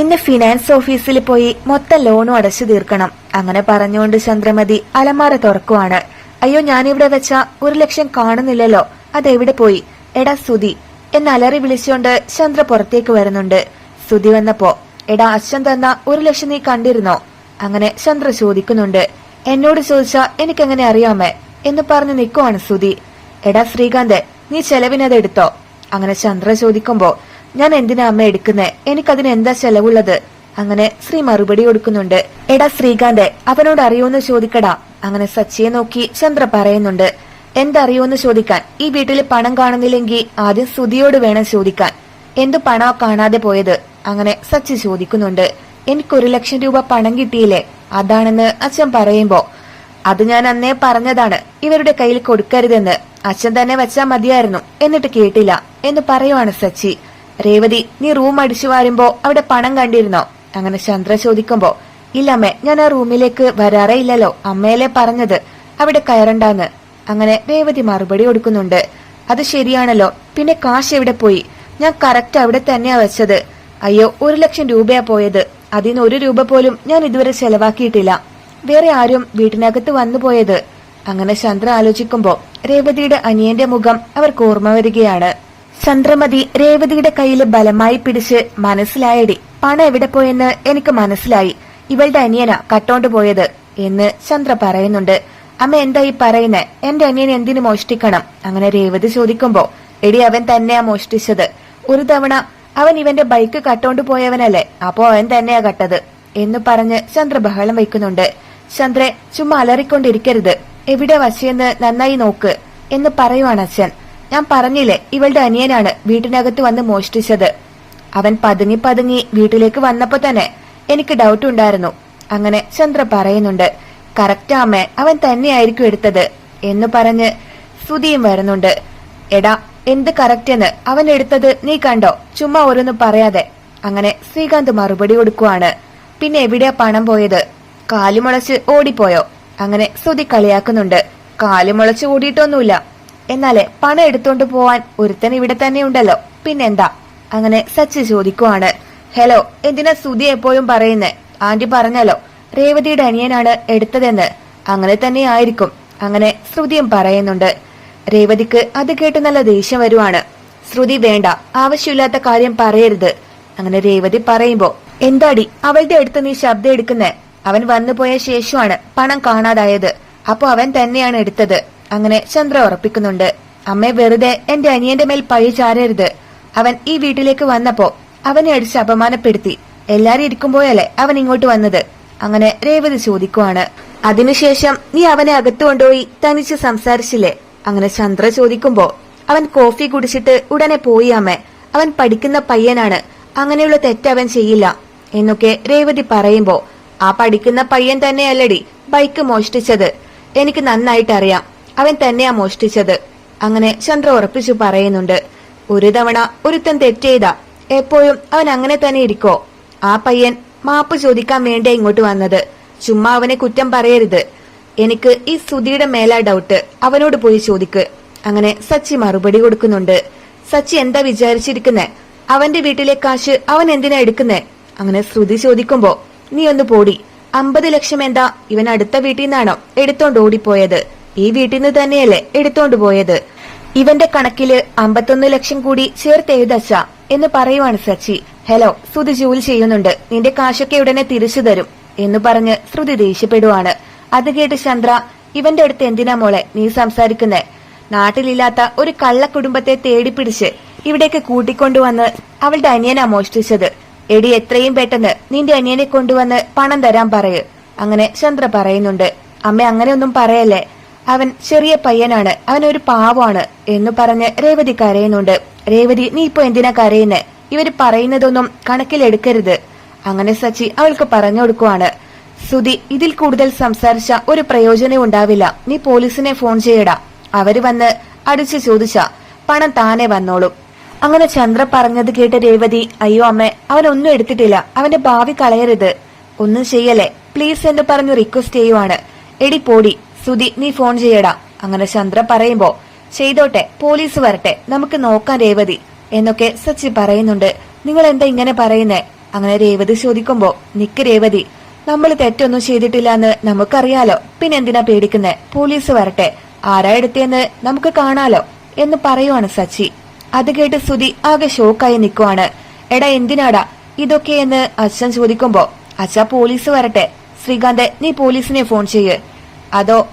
ഇന്ന് ഫിനാൻസ് ഓഫീസിൽ പോയി മൊത്തം ലോണും അടച്ചു തീർക്കണം. അങ്ങനെ പറഞ്ഞുകൊണ്ട് ചന്ദ്രമതി അലമാര തുറക്കുവാണ്. അയ്യോ ഞാനിവിടെ വെച്ച ഒരു ലക്ഷം കാണുന്നില്ലല്ലോ. അതെവിടെ പോയി? എടാ സുതി എന്ന് അലറി വിളിച്ചുകൊണ്ട് ചന്ദ്ര പുറത്തേക്ക് വരുന്നുണ്ട്. സുതി വന്നപ്പോ എടാ അച്ഛൻ തന്ന ഒരു ലക്ഷം നീ കണ്ടിരുന്നോ? അങ്ങനെ ചന്ദ്ര ചോദിക്കുന്നുണ്ട്. എന്നോട് ചോദിച്ചാ എനിക്കെങ്ങനെ അറിയാമേ? എന്ന് പറഞ്ഞു നിൽക്കുവാണ് സുതി എടാ ശ്രീകാന്ത് നീ ചെലവിനത് എടുത്തോ? അങ്ങനെ ചന്ദ്ര ചോദിക്കുമ്പോ ഞാൻ എന്തിനാ അമ്മ എടുക്കുന്നേ? എനിക്കതിന് എന്താ ചെലവുള്ളത്? അങ്ങനെ ശ്രീ മറുപടി കൊടുക്കുന്നുണ്ട്. എടാ ശ്രീകാന്ത് അവനോട് അറിയോന്ന് ചോദിക്കടാ. അങ്ങനെ സച്ചിയെ നോക്കി ചന്ദ്ര പറയുന്നുണ്ട്. എന്തറിയോന്ന് ചോദിക്കാൻ? ഈ വീട്ടിൽ പണം കാണുന്നില്ലെങ്കിൽ ആദ്യം സുതിയോട് വേണം ചോദിക്കാൻ. എന്തു പണാ കാണാതെ പോയത്? അങ്ങനെ സച്ചി ചോദിക്കുന്നുണ്ട്. എനിക്കൊരു ലക്ഷം രൂപ പണം കിട്ടിയില്ലേ? അതാണെന്ന് അച്ഛൻ പറയുമ്പോ. അത് ഞാൻ അന്നേ പറഞ്ഞതാണ്. ഇവരുടെ കയ്യിൽ കൊടുക്കരുതെന്ന്. അച്ഛൻ തന്നെ വെച്ചാ മതിയായിരുന്നു. എന്നിട്ട് കേട്ടില്ല. എന്ന് പറയുവാണ് സച്ചി. രേവതി നീ റൂം അടിച്ചു വാരുമ്പോ അവിടെ പണം കണ്ടിരുന്നോ? അങ്ങനെ ചന്ദ്ര ചോദിക്കുമ്പോ ഇല്ലമ്മേ ഞാൻ ആ റൂമിലേക്ക് വരാറേ ഇല്ലല്ലോ. അമ്മയല്ലേ പറഞ്ഞത്. അവിടെ കയറണ്ടാന്ന്. അങ്ങനെ രേവതി മറുപടി കൊടുക്കുന്നുണ്ട്. അത് ശരിയാണല്ലോ. പിന്നെ കാശ് എവിടെ പോയി? ഞാൻ കറക്റ്റ് അവിടെ തന്നെയാ വെച്ചത്. അയ്യോ ഒരു ലക്ഷം രൂപയാ പോയത്. അതിന് ഒരു രൂപ പോലും ഞാൻ ഇതുവരെ ചെലവാക്കിയിട്ടില്ല. വേറെ ആരും വീട്ടിനകത്ത് വന്നു പോയത്. അങ്ങനെ ചന്ദ്ര ആലോചിക്കുമ്പോ രേവതിയുടെ അനിയന്റെ മുഖം അവർക്ക് ഓർമ്മ വരികയാണ്. ചന്ദ്രമതി രേവതിയുടെ കയ്യിൽ ബലമായി പിടിച്ച് മനസ്സിലായടി. പണം എവിടെ പോയെന്ന് എനിക്ക് മനസ്സിലായി. ഇവളുടെ അനിയന കട്ടോണ്ട് പോയത് എന്ന് ചന്ദ്ര പറയുന്നുണ്ട്. അമ്മ എന്താ ഈ പറയുന്നേ? എന്റെ അനിയൻ എന്തിനു മോഷ്ടിക്കണം? അങ്ങനെ രേവതി ചോദിക്കുമ്പോ എടി അവൻ തന്നെയാ മോഷ്ടിച്ചത്. ഒരു തവണ അവൻ ഇവന്റെ ബൈക്ക് കട്ടോണ്ട് പോയവനല്ലേ അപ്പോ അവൻ തന്നെയാ കട്ടത് എന്ന് പറഞ്ഞ് ചന്ദ്ര ബഹളം വയ്ക്കുന്നുണ്ട്. ചന്ദ്രെ ചുമ്മാ അലറിക്കൊണ്ടിരിക്കരുത്. എവിടെ വശയെന്ന് നന്നായി നോക്ക് എന്ന് പറയുവാണ് അച്ഛൻ. ഞാൻ പറഞ്ഞില്ലേ ഇവളുടെ അനിയനാണ് വീട്ടിനകത്ത് വന്ന് മോഷ്ടിച്ചത്. അവൻ പതുങ്ങി പതുങ്ങി വീട്ടിലേക്ക് വന്നപ്പോ തന്നെ എനിക്ക് ഡൗട്ട് ഉണ്ടായിരുന്നു. അങ്ങനെ ചന്ദ്ര പറയുന്നുണ്ട് കറക്റ്റ് അമ്മേ അവൻ തന്നെയായിരിക്കും എടുത്തത് എന്ന് പറഞ്ഞ് സ്തുതിയും വരുന്നുണ്ട്. എടാ എന്ത് കറക്റ്റ് എന്ന്? അവൻ എടുത്തത് നീ കണ്ടോ? ചുമ്മാ ഓരോന്ന് പറയാതെ. അങ്ങനെ ശ്രീകാന്ത് മറുപടി കൊടുക്കുവാണ്. പിന്നെ എവിടെയാ പണം പോയത്? കാലുമുളച്ച് ഓടിപ്പോയോ? അങ്ങനെ സ്തുതി കളിയാക്കുന്നുണ്ട്. കാലുമുളച്ച് ഓടിയിട്ടൊന്നുമില്ല. എന്നാലേ പണം എടുത്തോണ്ട് പോവാൻ ഒരുത്തൻ ഇവിടെ തന്നെ ഉണ്ടല്ലോ. പിന്നെന്താ? അങ്ങനെ സച്ചി ചോദിക്കുവാണ്. ഹലോ എന്തിനാ സുധി എപ്പോഴും പറയുന്നേ? ആന്റി പറഞ്ഞല്ലോ രേവതിയുടെ അനിയനാണ് എടുത്തതെന്ന്. അങ്ങനെ തന്നെ ആയിരിക്കും. അങ്ങനെ ശ്രുതിയും പറയുന്നുണ്ട്. രേവതിക്ക് അത് കേട്ട് നല്ല ദേഷ്യം വരുവാണ്. ശ്രുതി വേണ്ട ആവശ്യമില്ലാത്ത കാര്യം പറയരുത്. അങ്ങനെ രേവതി പറയുമ്പോ എന്താടി അവളുടെ അടുത്ത് നീ ശബ്ദം എടുക്കുന്നേ? അവൻ വന്നുപോയ ശേഷമാണ് പണം കാണാതായത്. അപ്പോ അവൻ തന്നെയാണ് എടുത്തത്. അങ്ങനെ ചന്ദ്ര ഉറപ്പിക്കുന്നുണ്ട്. അമ്മ വെറുതെ എന്റെ അനിയന്റെ മേൽ പഴി ചാരരുത്. അവൻ ഈ വീട്ടിലേക്ക് വന്നപ്പോ അവനെ അടിച്ച് അപമാനപ്പെടുത്തി. എല്ലാരും ഇരിക്കുമ്പോഴല്ലേ അവൻ ഇങ്ങോട്ട് വന്നത്? അങ്ങനെ രേവതി ചോദിക്കുവാണ്. അതിനുശേഷം നീ അവനെ അകത്തു കൊണ്ടുപോയി തനിച്ച് സംസാരിച്ചില്ലേ? അങ്ങനെ ചന്ദ്ര ചോദിക്കുമ്പോ അവൻ കോഫി കുടിച്ചിട്ട് ഉടനെ പോയി അമ്മേ. അവൻ പഠിക്കുന്ന പയ്യനാണ്. അങ്ങനെയുള്ള തെറ്റ് അവൻ ചെയ്യില്ല. എന്നൊക്കെ രേവതി പറയുമ്പോ ആ പഠിക്കുന്ന പയ്യൻ തന്നെയല്ലടി ബൈക്ക് മോഷ്ടിച്ചത്. എനിക്ക് നന്നായിട്ട് അറിയാം അവൻ തന്നെയാ മോഷ്ടിച്ചത്. അങ്ങനെ ചന്ദ്ര ഉറപ്പിച്ചു പറയുന്നുണ്ട് ഒരു തവണ ഒരുത്തൻ തെറ്റെയ്താ എപ്പോഴും അവൻ അങ്ങനെ തന്നെ ഇരിക്കോ. ആ പയ്യൻ മാപ്പ് ചോദിക്കാൻ വേണ്ടേ ഇങ്ങോട്ട് വന്നത്. ചുമ്മാ അവനെ കുറ്റം പറയരുത്. എനിക്ക് ഈ സുധിയുടെ മേലാ ഡൗട്ട് അവനോട് പോയി ചോദിക്ക്. അങ്ങനെ സച്ചി മറുപടി കൊടുക്കുന്നുണ്ട്. സച്ചി എന്താ വിചാരിച്ചിരിക്കുന്നെ? അവന്റെ വീട്ടിലെ കാശ് അവൻ എന്തിനാ എടുക്കുന്നേ? അങ്ങനെ ശ്രുതി ചോദിക്കുമ്പോ നീ ഒന്ന് പോടി. അമ്പത് ലക്ഷം എന്താ ഇവൻ അടുത്ത വീട്ടിൽ നിന്നാണോ എടുത്തോണ്ട് ഓടിപ്പോയത്? ഈ വീട്ടിൽ നിന്ന് തന്നെയല്ലേ എടുത്തോണ്ട് പോയത്? ഇവന്റെ കണക്കിൽ അമ്പത്തൊന്ന് ലക്ഷം കൂടി ചേർത്ത് എഴുതച്ച എന്ന് പറയുവാണ് സച്ചി. ഹലോ ശ്രുതി ജോലി ചെയ്യുന്നുണ്ട്. നിന്റെ കാശൊക്കെ ഉടനെ തിരിച്ചു തരും എന്ന് പറഞ്ഞ് ശ്രുതി ദേഷ്യപ്പെടുവാണ്. അത് കേട്ട് ചന്ദ്ര ഇവന്റെ അടുത്ത് എന്തിനാ മോളെ നീ സംസാരിക്കുന്നേ? നാട്ടിലില്ലാത്ത ഒരു കള്ള കുടുംബത്തെ തേടിപ്പിടിച്ച് ഇവിടേക്ക് കൂട്ടിക്കൊണ്ടുവന്ന് അവളുടെ അനിയനാ മോഷ്ടിച്ചത്. എടി എത്രയും പെട്ടെന്ന് നിന്റെ അനിയനെ കൊണ്ടുവന്ന് പണം തരാൻ പറയ്. അങ്ങനെ ചന്ദ്ര പറയുന്നുണ്ട്. അമ്മ അങ്ങനെയൊന്നും പറയല്ലേ? അവൻ ചെറിയ പയ്യനാണ്. അവൻ ഒരു പാവമാണ് എന്ന് പറഞ്ഞ് രേവതി കരയുന്നുണ്ട്. രേവതി നീ ഇപ്പൊ എന്തിനാ കരയുന്നേ? ഇവർ പറയുന്നതൊന്നും കണക്കിലെടുക്കരുത് അങ്ങനെ സച്ചി അവൾക്ക് പറഞ്ഞു കൊടുക്കുവാണ്. സുധി ഇതിൽ കൂടുതൽ സംസാരിച്ച ഒരു പ്രയോജനം ഉണ്ടാവില്ല. നീ പോലീസിനെ ഫോൺ ചെയ്യടാ. അവർ വന്ന് അടിച്ചു ചോദിച്ച പണം താനെ വന്നോളും. അങ്ങനെ ചന്ദ്ര പറഞ്ഞത് കേട്ട് രേവതി അയ്യോ അമ്മ അവൻ ഒന്നും എടുത്തിട്ടില്ല. അവന്റെ ഭാവി കളയരുത്. ഒന്നും ചെയ്യല്ലേ. പ്ലീസ് എന്ന് പറഞ്ഞു റിക്വസ്റ്റ് ചെയ്യുവാണ്. എടി പോടി. സുധി നീ ഫോൺ ചെയ്യടാ. അങ്ങനെ ചന്ദ്ര പറയുമ്പോ ചെയ്തോട്ടെ പോലീസ് വരട്ടെ നമുക്ക് നോക്കാൻ രേവതി എന്നൊക്കെ സച്ചി പറയുന്നുണ്ട്. നിങ്ങൾ എന്താ ഇങ്ങനെ പറയുന്നേ? അങ്ങനെ രേവതി ചോദിക്കുമ്പോ നിക്ക് രേവതി നമ്മൾ തെറ്റൊന്നും ചെയ്തിട്ടില്ല എന്ന് നമുക്കറിയാലോ പിന്നെ എന്തിനാ പേടിക്കുന്നേ? പോലീസ് വരട്ടെ ആരാ എടുത്തേന്ന് നമുക്ക് കാണാലോ എന്ന് പറയുവാണ് സച്ചി. അത് കേട്ട് സുധി ആകെ ഷോക്കായി നിൽക്കുവാണ് എടാ എന്തിനാടാ ഇതൊക്കെ എന്ന് അച്ഛൻ ചോദിക്കുമ്പോ അച്ഛ പോലീസ് വരട്ടെ ശ്രീകാന്ത് നീ പോലീസിനെ ഫോൺ ചെയ്യ് അതോ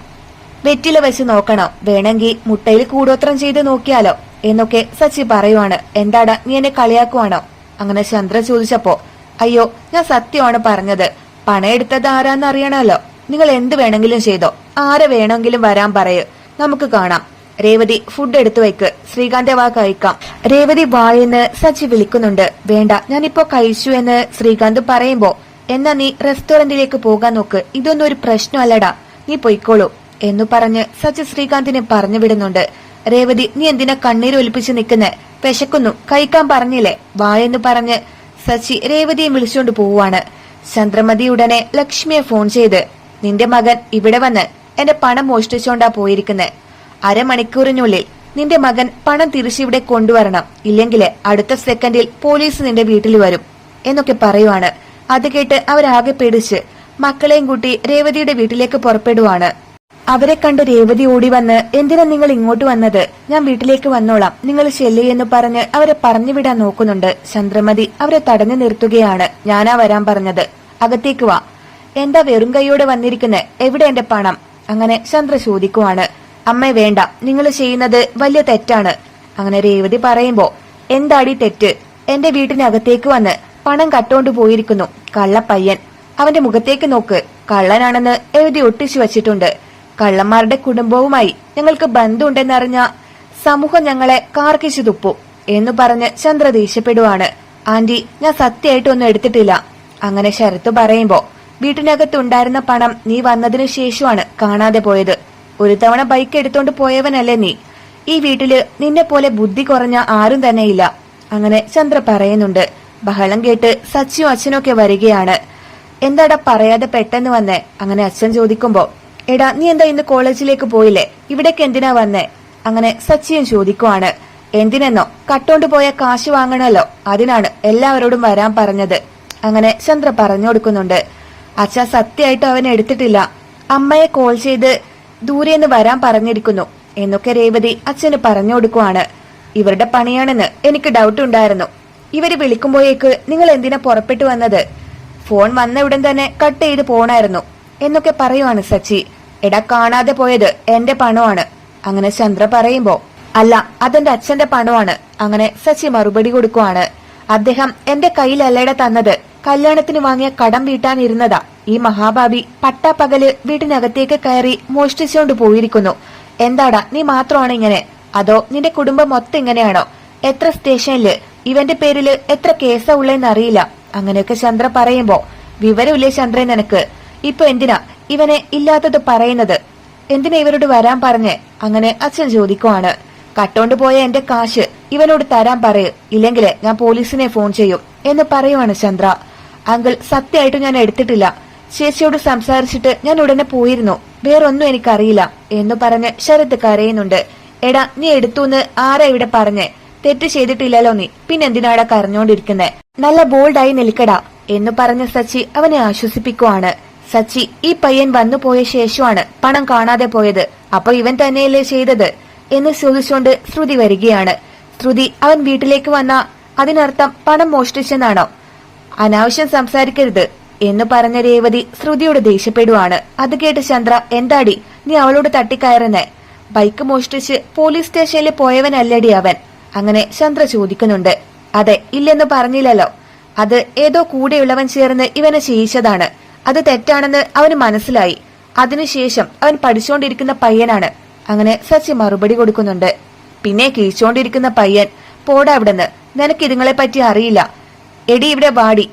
വെറ്റില വെച്ച് നോക്കണോ. വേണമെങ്കിൽ മുട്ടയിൽ കൂടോത്രം ചെയ്ത് നോക്കിയാലോ? എന്നൊക്കെ സച്ചി പറയുവാണ്. എന്താണ് നീ എന്നെ കളിയാക്കുവാണോ? അങ്ങനെ ചന്ദ്ര ചോദിച്ചപ്പോ അയ്യോ ഞാൻ സത്യമാണ് പറഞ്ഞത്. പണയെടുത്തത് ആരാന്ന് അറിയണമല്ലോ. നിങ്ങൾ എന്ത് വേണമെങ്കിലും ചെയ്തോ. ആരെ വേണമെങ്കിലും വരാൻ പറയൂ. നമുക്ക് കാണാം. രേവതി ഫുഡ് എടുത്തു വയ്ക്ക്. ശ്രീകാന്തെ വാ കഴിക്കാം. രേവതി വായെന്ന് സച്ചി വിളിക്കുന്നുണ്ട്. വേണ്ട ഞാനിപ്പോ കഴിച്ചു എന്ന് ശ്രീകാന്ത് പറയുമ്പോ എന്നാ നീ റെസ്റ്റോറന്റിലേക്ക് പോകാൻ നോക്ക്. ഇതൊന്നും ഒരു പ്രശ്നമല്ലടാ. നീ പൊയ്ക്കോളൂ എന്നു പറഞ്ഞ് സച്ചി ശ്രീകാന്തിനെ പറഞ്ഞു വിടുന്നുണ്ട് രേവതി നീ എന്തിനാ കണ്ണീര് ഒലിപ്പിച്ച് നിൽക്കുന്നെ വിശക്കുന്നു. കഴിക്കാൻ പറഞ്ഞില്ലേ? വായെന്ന് പറഞ്ഞ് സച്ചി രേവതിയെ വിളിച്ചുകൊണ്ട് പോവുകയാണ് ചന്ദ്രമതി ഉടനെ ലക്ഷ്മിയെ ഫോൺ ചെയ്ത് നിന്റെ മകൻ ഇവിടെ വന്ന് എന്റെ പണം മോഷ്ടിച്ചോണ്ടാ പോയിരിക്കുന്നത് അരമണിക്കൂറിനുള്ളിൽ നിന്റെ മകൻ പണം തിരിച്ചിവിടെ കൊണ്ടുവരണം. ഇല്ലെങ്കിൽ അടുത്ത സെക്കൻഡിൽ പോലീസ് നിന്റെ വീട്ടിൽ വരും. എന്നൊക്കെ പറയുവാണ്. അത് കേട്ട് അവരാകെ പേടിച്ച് മക്കളെയും കൂട്ടി രേവതിയുടെ വീട്ടിലേക്ക് പുറപ്പെടുവാണ്. അവരെ കണ്ട് രേവതി ഓടി വന്ന് എന്തിനാ നിങ്ങൾ ഇങ്ങോട്ട് വന്നത്? ഞാൻ വീട്ടിലേക്ക് വന്നോളാം. നിങ്ങൾ ചെല്ലി എന്ന് പറഞ്ഞ് അവരെ പറഞ്ഞുവിടാൻ നോക്കുന്നുണ്ട്. ചന്ദ്രമതി അവരെ തടഞ്ഞു നിർത്തുകയാണ്. ഞാനാ വരാൻ പറഞ്ഞത്. അകത്തേക്ക് വാ. എന്താ വെറും കൈയോടെ വന്നിരിക്കുന്നെ? എവിടെ എന്റെ പണം? അങ്ങനെ ചന്ദ്ര ചോദിക്കുവാണ്. അമ്മേ വേണ്ട. നിങ്ങൾ ചെയ്യുന്നത് വലിയ തെറ്റാണ്. അങ്ങനെ രേവതി പറയുമ്പോ എന്താടി തെറ്റ്? എന്റെ വീട്ടിനകത്തേക്ക് വന്ന് പണം കട്ടോണ്ട് പോയിരിക്കുന്നു. കള്ളപ്പയ്യൻ. അവന്റെ മുഖത്തേക്ക് നോക്ക്. കള്ളനാണെന്ന് എഴുതി ഒട്ടിച്ചു വച്ചിട്ടുണ്ട്. കള്ളന്മാരുടെ കുടുംബവുമായി ഞങ്ങൾക്ക് ബന്ധമുണ്ടെന്നറിഞ്ഞ സമൂഹം ഞങ്ങളെ കാർക്കിച്ചു തുപ്പു എന്നു പറഞ്ഞ് ചന്ദ്ര ദേഷ്യപ്പെടുവാണ്. ആന്റി ഞാൻ സത്യമായിട്ടൊന്നും എടുത്തിട്ടില്ല. അങ്ങനെ ശരത്ത് പറയുമ്പോ വീട്ടിനകത്തുണ്ടായിരുന്ന പണം നീ വന്നതിനു ശേഷമാണ് കാണാതെ പോയത്. ഒരു തവണ ബൈക്ക് എടുത്തോണ്ട് പോയവനല്ലേ നീ. ഈ വീട്ടിൽ നിന്നെ പോലെ ബുദ്ധി കുറഞ്ഞ ആരും തന്നെയില്ല. അങ്ങനെ ചന്ദ്ര പറയുന്നുണ്ട്. ബഹളം കേട്ട് സച്ചിയും അച്ഛനൊക്കെ വരികയാണ്. എന്താടാ പറയാതെ പെട്ടെന്ന് വന്നേ? അങ്ങനെ അച്ഛൻ ചോദിക്കുമ്പോ എടാ നീ എന്താ ഇന്ന് കോളേജിലേക്ക് പോയില്ലേ? ഇവിടേക്ക് എന്തിനാ വന്നേ? അങ്ങനെ സച്ചിയൻ ചോദിക്കുവാണ് എന്തിനെന്നോ? കട്ടോണ്ട് പോയ കാശ് വാങ്ങണല്ലോ. അതിനാണ് എല്ലാവരോടും വരാൻ പറഞ്ഞത്. അങ്ങനെ ചന്ദ്ര പറഞ്ഞു കൊടുക്കുന്നുണ്ട് അച്ഛ സത്യമായിട്ട് അവനെ എടുത്തിട്ടില്ല. അമ്മയെ കോൾ ചെയ്ത് ദൂരെന്ന് വരാൻ പറഞ്ഞിരിക്കുന്നു എന്നൊക്കെ രേവതി അച്ഛന് പറഞ്ഞു കൊടുക്കുവാണ്. ഇവരുടെ പണിയാണെന്ന് എനിക്ക് ഡൗട്ട് ഉണ്ടായിരുന്നു. ഇവർ വിളിക്കുമ്പോഴേക്ക് നിങ്ങൾ എന്തിനാ പുറപ്പെട്ടു വന്നത്? ഫോൺ വന്ന ഉടൻ തന്നെ കട്ട് ചെയ്ത് പോണായിരുന്നു. എന്നൊക്കെ പറയുവാണ് സച്ചി. എടാ കാണാതെ പോയത് എന്റെ പണമാണ്. അങ്ങനെ ചന്ദ്ര പറയുമ്പോ അല്ല അതെന്റെ അച്ഛന്റെ പണമാണ്. അങ്ങനെ സച്ചി മറുപടി കൊടുക്കുവാണ്. അദ്ദേഹം എന്റെ കയ്യിലല്ലേടെ തന്നത്. കല്യാണത്തിന് വാങ്ങിയ കടം വീട്ടാനിരുന്നതാ. ഈ മഹാഭാവി പട്ടാപ്പകൽ വീട്ടിനകത്തേക്ക് കയറി മോഷ്ടിച്ചുകൊണ്ട് പോയിരിക്കുന്നു. എന്താടാ നീ മാത്രമാണ് ഇങ്ങനെ? അതോ നിന്റെ കുടുംബം മൊത്തം ഇങ്ങനെയാണോ? എത്ര സ്റ്റേഷനിൽ? ഇവന്റെ പേരിൽ എത്ര കേസാ ഉള്ളതെന്ന് അറിയില്ല അങ്ങനെയൊക്കെ ചന്ദ്ര പറയുമ്പോ വിവരമില്ലേ ചന്ദ്രൻ നിനക്ക്? ഇപ്പൊ എന്തിനാ ഇവനെ ഇല്ലാത്തത് പറയുന്നത്? എന്തിനാ ഇവരോട് വരാൻ പറഞ്ഞ് അങ്ങനെ അച്ഛൻ ചോദിക്കുവാണ്. കട്ടോണ്ട് പോയ എന്റെ കാശ് ഇവനോട് തരാൻ പറയൂ. ഇല്ലെങ്കിൽ ഞാൻ പോലീസിനെ ഫോൺ ചെയ്യും എന്ന് പറയുവാണ് ചന്ദ്ര. അങ്കിൾ സത്യമായിട്ട് ഞാൻ എടുത്തിട്ടില്ല. ചേച്ചിയോട് സംസാരിച്ചിട്ട് ഞാൻ ഉടനെ പോയിരുന്നു. വേറൊന്നും എനിക്കറിയില്ല എന്ന് പറഞ്ഞ് ശരത് കരയുന്നുണ്ട്. എടാ നീ എടുത്തു ആരാ ഇവിടെ പറഞ്ഞേ? തെറ്റ് ചെയ്തിട്ടില്ലല്ലോ നീ. പിന്നെന്തിനാടാ കരഞ്ഞോണ്ടിരിക്കുന്നേ? നല്ല ബോൾഡായി നിൽക്കടാ എന്ന് പറഞ്ഞ സച്ചി അവനെ ആശ്വസിപ്പിക്കുവാണ്. സച്ചി ഈ പയ്യൻ വന്നു പോയ ശേഷമാണ് പണം കാണാതെ പോയത്. അപ്പൊ ഇവൻ തന്നെയല്ലേ ചെയ്തത്? എന്ന് ചോദിച്ചുകൊണ്ട് ശ്രുതി വരികയാണ്. ശ്രുതി അവൻ വീട്ടിലേക്ക് വന്ന അതിനർത്ഥം പണം മോഷ്ടിച്ചെന്നാണോ? അനാവശ്യം സംസാരിക്കരുത് എന്ന് പറഞ്ഞ രേവതി ശ്രുതിയോട് ദേഷ്യപ്പെടുവാണ്. അത് കേട്ട് ചന്ദ്ര എന്താടി നീ അവളോട് തട്ടിക്കയറുന്നേ? ബൈക്ക് മോഷ്ടിച്ച് പോലീസ് സ്റ്റേഷനിൽ പോയവനല്ലടി അവൻ. അങ്ങനെ ചന്ദ്ര ചോദിക്കുന്നുണ്ട്. അതെ ഇല്ലെന്ന് പറഞ്ഞില്ലല്ലോ. അത് ഏതോ കൂടെയുള്ളവൻ ചേർന്ന് ഇവനെ ചെയ്യിച്ചതാണ് അത് തെറ്റാണെന്ന് അവന് മനസ്സിലായി. അതിനുശേഷം അവൻ പഠിച്ചുകൊണ്ടിരിക്കുന്ന പയ്യനാണ്. അങ്ങനെ സച്ചി മറുപടി കൊടുക്കുന്നുണ്ട്. പിന്നെ കീച്ചോണ്ടിരിക്കുന്ന പയ്യൻ പോടാ അവിടുന്ന് നിനക്ക് ഇതുങ്ങളെ പറ്റി അറിയില്ല. എടി ഇവിടെ വാടി.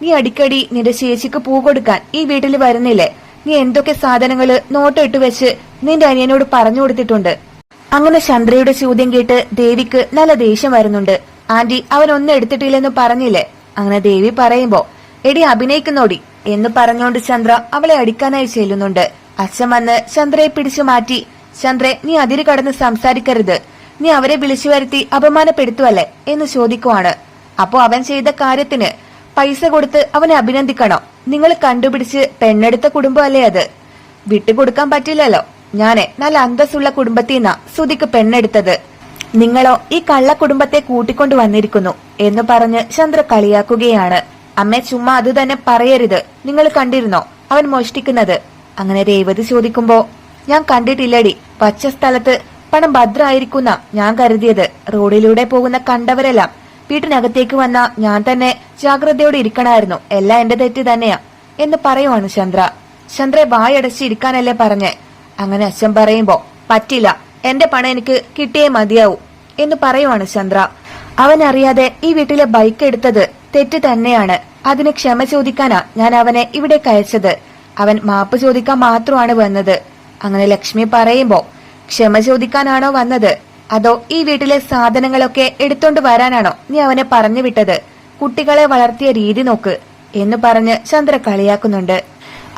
നീ അടിക്കടി നിന്റെ ചേച്ചിക്ക് പൂ കൊടുക്കാൻ ഈ വീട്ടിൽ വരുന്നില്ലേ? നീ എന്തൊക്കെ സാധനങ്ങൾ നോട്ട് ഇട്ട് വെച്ച് നിന്റെ അനിയനോട് പറഞ്ഞു കൊടുത്തിട്ടുണ്ട്? അങ്ങനെ ചന്ദ്രയുടെ ചോദ്യം കേട്ട് ദേവിക്ക് നല്ല ദേഷ്യം വരുന്നുണ്ട്. ആന്റി അവൻ ഒന്നും എടുത്തിട്ടില്ലെന്ന് പറഞ്ഞില്ലേ? അങ്ങനെ ദേവി പറയുമ്പോ എടി അഭിനയിക്കുന്നോടി എന്ന് പറഞ്ഞുകൊണ്ട് ചന്ദ്ര അവളെ അടിക്കാനായി ചെല്ലുന്നുണ്ട്. അച്ഛൻ വന്ന് ചന്ദ്രയെ പിടിച്ചു മാറ്റി ചന്ദ്രെ നീ അതിര് കടന്ന് സംസാരിക്കരുത്. നീ അവരെ വിളിച്ചു വരുത്തി അപമാനപ്പെടുത്തുവല്ലേ? എന്ന് ചോദിക്കുവാണ്. അപ്പോ അവൻ ചെയ്ത കാര്യത്തിന് പൈസ കൊടുത്ത് അവനെ അഭിനന്ദിക്കണോ. നിങ്ങൾ കണ്ടുപിടിച്ച് പെണ്ണെടുത്ത കുടുംബമല്ലേ അത്? വിട്ടുകൊടുക്കാൻ പറ്റില്ലല്ലോ. ഞാനെ നല്ല അന്തസ്സുള്ള കുടുംബത്തിൽ നിന്നാ സുധിക്ക് പെണ്ണെടുത്തത്. നിങ്ങളോ ഈ കള്ള കുടുംബത്തെ കൂട്ടിക്കൊണ്ടു വന്നിരിക്കുന്നു എന്ന് പറഞ്ഞ് ചന്ദ്ര കളിയാക്കുകയാണ്. അമ്മ ചുമ്മാ അത് തന്നെ പറയരുത്. നിങ്ങൾ കണ്ടിരുന്നോ? അവൻ മോഷ്ടിക്കുന്നത്. അങ്ങനെ രേവതി ചോദിക്കുമ്പോ ഞാൻ കണ്ടിട്ടില്ലടി. പച്ച സ്ഥലത്ത് പണം ഭദ്രായിരിക്കുന്ന ഞാൻ കരുതിയത്. റോഡിലൂടെ പോകുന്ന കണ്ടവരെല്ലാം വീട്ടിനകത്തേക്ക് വന്ന ഞാൻ തന്നെ ജാഗ്രതയോടെ ഇരിക്കണായിരുന്നു. എല്ലാം എന്റെ തെറ്റ് തന്നെയാ എന്ന് പറയുവാണ് ചന്ദ്ര. ചന്ദ്രെ വായടച്ചിരിക്കാനല്ലേ പറഞ്ഞേ. അങ്ങനെ അച്ഛൻ പറയുമ്പോ പറ്റില്ല എന്റെ പണം എനിക്ക് കിട്ടിയേ മതിയാവൂ എന്ന് പറയുവാണ് ചന്ദ്ര. അവൻ അറിയാതെ ഈ വീട്ടിലെ ബൈക്ക് എടുത്തത് തെറ്റ് തന്നെയാണ്. അതിന് ക്ഷമ ചോദിക്കാനാ ഞാൻ അവനെ ഇവിടെ കയച്ചത്. അവൻ മാപ്പ് ചോദിക്കാൻ മാത്രമാണ് വന്നത്. അങ്ങനെ ലക്ഷ്മി പറയുമ്പോ ക്ഷമ ചോദിക്കാനാണോ വന്നത്? അതോ ഈ വീട്ടിലെ സാധനങ്ങളൊക്കെ എടുത്തോണ്ട് വരാനാണോ നീ അവനെ പറഞ്ഞു വിട്ടത്? കുട്ടികളെ വളർത്തിയ രീതി നോക്ക് എന്ന് പറഞ്ഞ് ചന്ദ്ര കളിയാക്കുന്നുണ്ട്.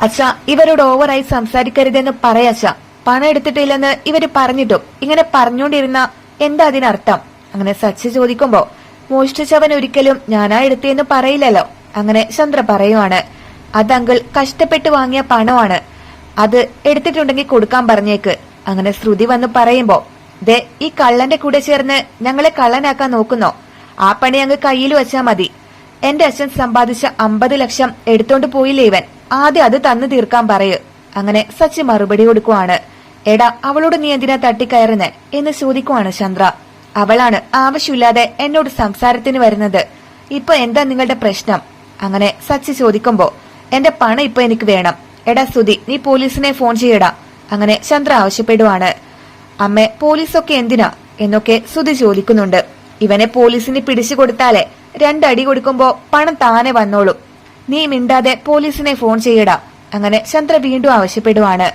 അച്ഛ ഇവരോട് ഓവറായി സംസാരിക്കരുതെന്ന് പറയച്ച പണം എടുത്തിട്ടില്ലെന്ന് ഇവർ പറഞ്ഞിട്ടും ഇങ്ങനെ പറഞ്ഞുകൊണ്ടിരുന്ന എന്താ അതിനർത്ഥം? അങ്ങനെ സച്ചി ചോദിക്കുമ്പോ മോഷ്ടിച്ചവൻ ഒരിക്കലും ഞാനാ എടുത്തേന്ന് പറയില്ലല്ലോ. അങ്ങനെ ചന്ദ്ര പറയുവാണ്. അത് അങ്കിൾ കഷ്ടപ്പെട്ട് വാങ്ങിയ പണമാണ്. അത് എടുത്തിട്ടുണ്ടെങ്കിൽ കൊടുക്കാൻ പറഞ്ഞേക്ക്. അങ്ങനെ ശ്രുതി വന്ന് പറയുമ്പോ ദേ ഈ കള്ളന്റെ കൂടെ ചേർന്ന് ഞങ്ങളെ കള്ളനാക്കാൻ നോക്കുന്നോ? ആ പണി അങ്ങ് കയ്യിൽ വെച്ചാ മതി. എന്റെ അച്ഛൻ സമ്പാദിച്ച അമ്പത് ലക്ഷം എടുത്തോണ്ട് പോയില്ലേ ഇവൻ? ആദ്യം അത് തന്നു തീർക്കാൻ പറയൂ. അങ്ങനെ സച്ചി മറുപടി കൊടുക്കുവാണ്. എടാ അവളോട് നീ എന്തിനാ തട്ടിക്കയറുന്നേ? എന്ന് ചോദിക്കുവാണ് ചന്ദ്ര. അവളാണ് ആവശ്യമില്ലാതെ എന്നോട് സംസാരത്തിന് വരുന്നത്. ഇപ്പൊ എന്താ നിങ്ങളുടെ പ്രശ്നം? അങ്ങനെ സച്ചി ചോദിക്കുമ്പോ എന്റെ പണം ഇപ്പൊ എനിക്ക് വേണം. എടാ സുധി നീ പോലീസിനെ ഫോൺ ചെയ്യടാ. അങ്ങനെ ചന്ദ്ര ആവശ്യപ്പെടുവാണ്. അമ്മേ പോലീസൊക്കെ എന്തിനാ? എന്നൊക്കെ സുധി ചോദിക്കുന്നുണ്ട്. ഇവനെ പോലീസിന് പിടിച്ചു കൊടുത്താലേ രണ്ടടി കൊടുക്കുമ്പോ പണം താനെ വന്നോളും. നീ മിണ്ടാതെ പോലീസിനെ ഫോൺ ചെയ്യടാ. അങ്ങനെ ചന്ദ്ര വീണ്ടും ആവശ്യപ്പെടുവാണ്.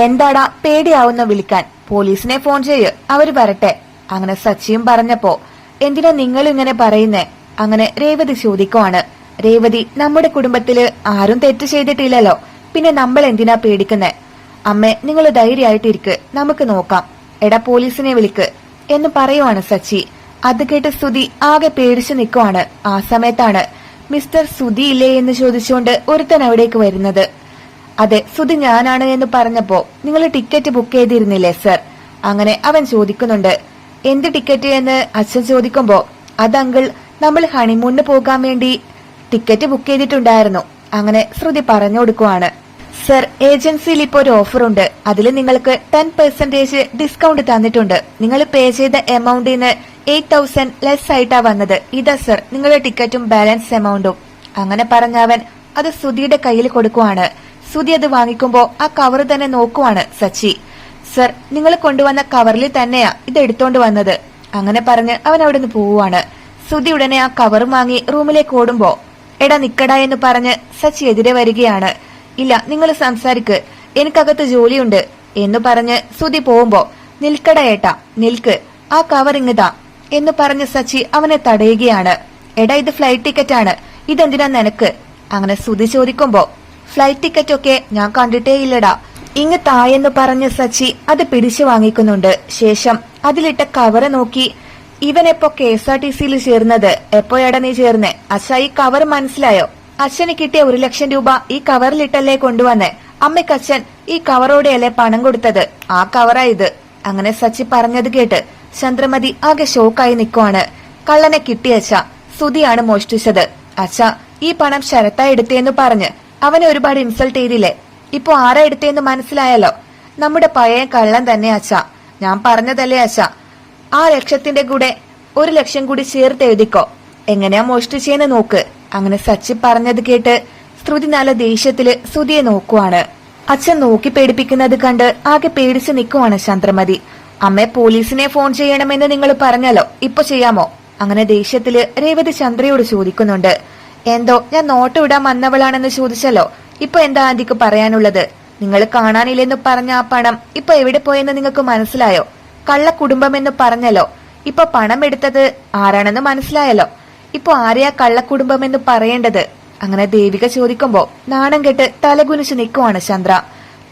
എന്താടാ പേടിയാവുന്ന വിളിക്കാൻ? പോലീസിനെ ഫോൺ ചെയ്യ്. അവർ വരട്ടെ. അങ്ങനെ സച്ചിയും പറഞ്ഞപ്പോ എന്തിനാ നിങ്ങൾ ഇങ്ങനെ പറയുന്നേ? അങ്ങനെ രേവതി ചോദിക്കുവാണ്. രേവതി നമ്മുടെ കുടുംബത്തിൽ ആരും തെറ്റ് ചെയ്തിട്ടില്ലല്ലോ. പിന്നെ നമ്മൾ എന്തിനാ പേടിക്കുന്നേ? അമ്മേ നിങ്ങൾ ധൈര്യമായിട്ടിരിക്ക്. നമുക്ക് നോക്കാം. എടാ പോലീസിനെ വിളിക്ക്. എന്ന് പറയുവാണ് സച്ചി. അത് കേട്ട സ്തുതി ആകെ പേടിച്ചു നിൽക്കുവാണ്. ആ സമയത്താണ് മിസ്റ്റർ സുധി ഇല്ലേ എന്ന് ചോദിച്ചുകൊണ്ട് ഒരുത്തൻ അവിടേക്ക് വരുന്നത്. അതെ സുധി ഞാനാണ് എന്ന് പറഞ്ഞപ്പോ നിങ്ങൾ ടിക്കറ്റ് ബുക്ക് ചെയ്തിരുന്നില്ലേ സർ? അങ്ങനെ അവൻ ചോദിക്കുന്നുണ്ട്. എന്ത് ടിക്കറ്റ് എന്ന് അച്ഛൻ ചോദിക്കുമ്പോ അത് അങ്കിൾ നമ്മൾ ഹണിമൂണിന് പോകാൻ വേണ്ടി ടിക്കറ്റ് ബുക്ക് ചെയ്തിട്ടുണ്ടായിരുന്നു. അങ്ങനെ ശ്രുതി പറഞ്ഞു കൊടുക്കുവാണ്. ഏജൻസിയിൽ ഇപ്പോൾ ഒരു ഉണ്ട് അതിൽ നിങ്ങൾക്ക് ടെൻ പെർസെന്റേജ് ഡിസ്കൗണ്ട് തന്നിട്ടുണ്ട്. നിങ്ങൾ പേ ചെയ്ത എമൗണ്ടിൽ നിന്ന് എയ്റ്റ് തൗസൻഡ് ലെസ് ആയിട്ടാ വന്നത്. ഇതാ സർ നിങ്ങളുടെ ടിക്കറ്റും ബാലൻസ് എമൗണ്ടും അങ്ങനെ പറഞ്ഞവൻ അത് സുധിയുടെ കയ്യിൽ കൊടുക്കുവാണ്. സുധി അത് വാങ്ങിക്കുമ്പോ ആ കവർ തന്നെ നോക്കുവാണ് സച്ചി. സർ നിങ്ങൾ കൊണ്ടുവന്ന കവറിൽ തന്നെയാ ഇത് എടുത്തോണ്ട് വന്നത്. അങ്ങനെ പറഞ്ഞ് അവൻ അവിടെ നിന്ന് പോവുകയാണ് സുധി ഉടനെ ആ കവർ വാങ്ങി റൂമിലേക്ക് ഓടുമ്പോ എടാ നിക്കടാ എന്ന് പറഞ്ഞ് സച്ചി എതിരെ വരികയാണ്. ഇല്ല നിങ്ങൾ സംസാരിക്ക്. എനിക്കകത്ത് ജോലിയുണ്ട് എന്ന് പറഞ്ഞ് സുധി പോകുമ്പോ നിൽക്കട ഏട്ടാ നിൽക്ക്. ആ കവർ ഇങ്ങതാ എന്ന് പറഞ്ഞ് സച്ചി അവനെ തടയുകയാണ്. എടാ ഇത് ഫ്ലൈറ്റ് ടിക്കറ്റ് ആണ് ഇതെന്തിനാ നിനക്ക്? അങ്ങനെ സുധി ചോദിക്കുമ്പോ ഫ്ലൈറ്റ് ടിക്കറ്റ് ഒക്കെ ഞാൻ കണ്ടിട്ടേ ഇല്ലടാ ഇങ്ങ് തായെന്ന് പറഞ്ഞ് സച്ചി അത് പിടിച്ചു വാങ്ങിക്കുന്നുണ്ട്. ശേഷം അതിലിട്ട കവറ് നോക്കി ഇവനെപ്പോ കെ എസ് ആർ ടി സിയിൽ ചേർന്നത്. എപ്പോഴാടാ നീ ചേർന്നേ? അച്ഛ ഈ കവർ മനസ്സിലായോ? അച്ഛന് കിട്ടിയ ഒരു ലക്ഷം രൂപ ഈ കവറിലിട്ടല്ലേ കൊണ്ടുവന്നേ. അമ്മയ്ക്ക് അച്ഛൻ ഈ കവറോടെയല്ലേ പണം കൊടുത്തത്. ആ കവറാ ഇത്. അങ്ങനെ സച്ചി പറഞ്ഞത് കേട്ട് ചന്ദ്രമതി ആകെ ഷോക്കായി നിൽക്കുവാണ് കള്ളനെ കിട്ടിയച്ച സുതിയാണ് മോഷ്ടിച്ചത്. അച്ഛ ഈ പണം ശരത്തായി എടുത്തേന്ന് പറഞ്ഞ്. അവനെ ഒരുപാട് ഇൻസൾട്ട് ചെയ്തില്ലേ? ഇപ്പൊ ആരാ എടുത്തേന്ന് മനസ്സിലായല്ലോ? നമ്മുടെ പഴയ കള്ളൻ തന്നെ അച്ഛ. ഞാൻ പറഞ്ഞതല്ലേ അച്ഛ. ആ ലക്ഷത്തിന്റെ കൂടെ ഒരു ലക്ഷം കൂടി ചേർത്ത് എഴുതിക്കോ. എങ്ങനെയാ മോഷ്ടിച്ചേന്ന് നോക്ക്. അങ്ങനെ സച്ചി പറഞ്ഞത് കേട്ട് ശ്രുതി നല്ല ദേഷ്യത്തിൽ ശ്രുതിയെ നോക്കുവാണ്. അച്ഛൻ നോക്കി പേടിപ്പിക്കുന്നത് കണ്ട് ആകെ പേടിച്ച് നിൽക്കുവാണ് ചന്ദ്രമതി. അമ്മ പോലീസിനെ ഫോൺ ചെയ്യണമെന്ന് നിങ്ങൾ പറഞ്ഞല്ലോ ഇപ്പൊ ചെയ്യാമോ? അങ്ങനെ ദേഷ്യത്തിൽ രേവതി ചന്ദ്രയോട് ചോദിക്കുന്നുണ്ട്. എന്തോ ഞാൻ നോട്ട് വിടാൻ വന്നവളാണെന്ന് ചോദിച്ചല്ലോ ഇപ്പൊ എന്താ ആന്റിക്ക് പറയാനുള്ളത്? നിങ്ങൾ കാണാനില്ലെന്ന് പറഞ്ഞ ആ പണം ഇപ്പൊ എവിടെ പോയെന്ന് നിങ്ങൾക്ക് മനസ്സിലായോ? കള്ള കുടുംബമെന്ന് പറഞ്ഞല്ലോ ഇപ്പൊ പണം എടുത്തത് ആരാണെന്ന് മനസ്സിലായല്ലോ. ഇപ്പൊ ആരെയാ കള്ളക്കുടുംബമെന്ന് പറയേണ്ടത്? അങ്ങനെ ദേവിക ചോദിക്കുമ്പോ നാണം കെട്ട് തലകുനിച്ച് നിൽക്കുവാണ് ചന്ദ്ര.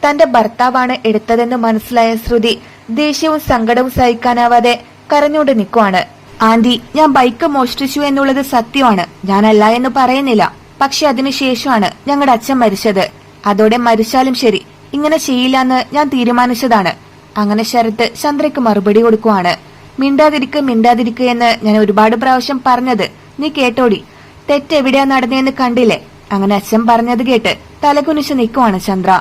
തന്റെ ഭർത്താവാണ് എടുത്തതെന്ന് മനസ്സിലായ ശ്രുതി ദേഷ്യവും സങ്കടവും സഹിക്കാനാവാതെ കരഞ്ഞുകൊണ്ട് നിൽക്കുവാണ് ആന്റി ഞാൻ ബൈക്ക് മോഷ്ടിച്ചു എന്നുള്ളത് സത്യമാണ്. ഞാനല്ല എന്ന് പറയുന്നില്ല. പക്ഷെ അതിനുശേഷമാണ് ഞങ്ങളുടെ അച്ഛൻ മരിച്ചത്. അതോടെ മരിച്ചാലും ശരി ഇങ്ങനെ ചെയ്യില്ലെന്ന് ഞാൻ തീരുമാനിച്ചതാണ്. അങ്ങനെ ശരത്ത് ചന്ദ്രയ്ക്ക് മറുപടി കൊടുക്കുവാണ്. മിണ്ടാതിരിക്ക് മിണ്ടാതിരിക്കുക എന്ന് ഞാൻ ഒരുപാട് പ്രാവശ്യം പറഞ്ഞത്. നീ കേട്ടോടി. തെറ്റെവിടെയാ നടന്നെന്ന് കണ്ടില്ലേ? അങ്ങനെ അച്ഛൻ പറഞ്ഞത് കേട്ട് തലകുനിച്ച് നിൽക്കുവാണ് ചന്ദ്ര.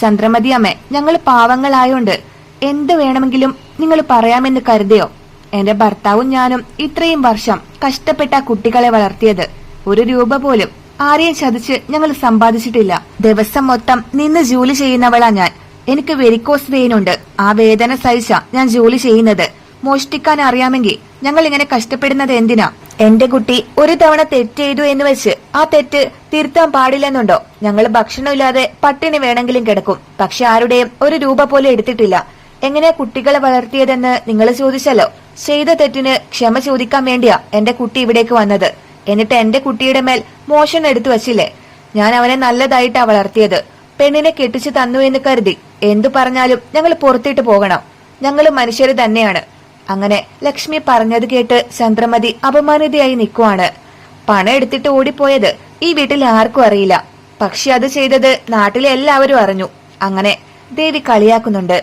ചന്ദ്രമതി അമ്മേ ഞങ്ങൾ പാവങ്ങളായോണ്ട് എന്ത് വേണമെങ്കിലും നിങ്ങൾ പറയാമെന്ന് കരുതിയോ? എന്റെ ഭർത്താവും ഞാനും ഇത്രയും വർഷം കഷ്ടപ്പെട്ട കുട്ടികളെ വളർത്തിയത്. ഒരു രൂപ പോലും ആരെയും ചതിച്ച് ഞങ്ങൾ സമ്പാദിച്ചിട്ടില്ല. ദിവസം മൊത്തം നിന്ന് ജോലി ചെയ്യുന്നവളാ ഞാൻ. എനിക്ക് വെരിക്കോസ് വെയിനുണ്ട്. ആ വേദന സഹിച്ച ഞാൻ ജോലി ചെയ്യുന്നത്. മോഷ്ടിക്കാൻ അറിയാമെങ്കിൽ ഞങ്ങൾ ഇങ്ങനെ കഷ്ടപ്പെടുന്നത് എന്തിനാ? എന്റെ കുട്ടി ഒരു തവണ തെറ്റ് ചെയ്തു എന്ന് വെച്ച് ആ തെറ്റ് തിരുത്താൻ പാടില്ലെന്നുണ്ടോ? ഞങ്ങൾ ഭക്ഷണമില്ലാതെ പട്ടിണി വേണമെങ്കിലും കിടക്കും. പക്ഷെ ആരുടെയും ഒരു രൂപ പോലും എടുത്തിട്ടില്ല. എങ്ങനെയാ കുട്ടികളെ വളർത്തിയതെന്ന് നിങ്ങൾ ചോദിച്ചല്ലോ ചെയ്ത തെറ്റിന് ക്ഷമ ചോദിക്കാൻ വേണ്ടിയാ എന്റെ കുട്ടി ഇവിടേക്ക് വന്നത്. എന്നിട്ട് എന്റെ കുട്ടിയുടെ മേൽ മോശം എടുത്തു വച്ചില്ലേ? ഞാൻ അവനെ നല്ലതായിട്ടാ വളർത്തിയത്. പെണ്ണിനെ കെട്ടിച്ചു തന്നു എന്ന് കരുതി. എന്തു പറഞ്ഞാലും ഞങ്ങൾ പുറത്തിട്ട് പോകണം. ഞങ്ങൾ മനുഷ്യർ തന്നെയാണ്. അങ്ങനെ ലക്ഷ്മി പറഞ്ഞത് കേട്ട് ചന്ദ്രമതി അപമാനിതയായി നിൽക്കുവാണ്. പണം എടുത്തിട്ട് ഓടിപ്പോയത് ഈ വീട്ടിൽ ആർക്കും അറിയില്ല. പക്ഷെ അത് ചെയ്തത് നാട്ടിലെ എല്ലാവരും അറിഞ്ഞു. അങ്ങനെ ദേവി കളിയാക്കുന്നുണ്ട്.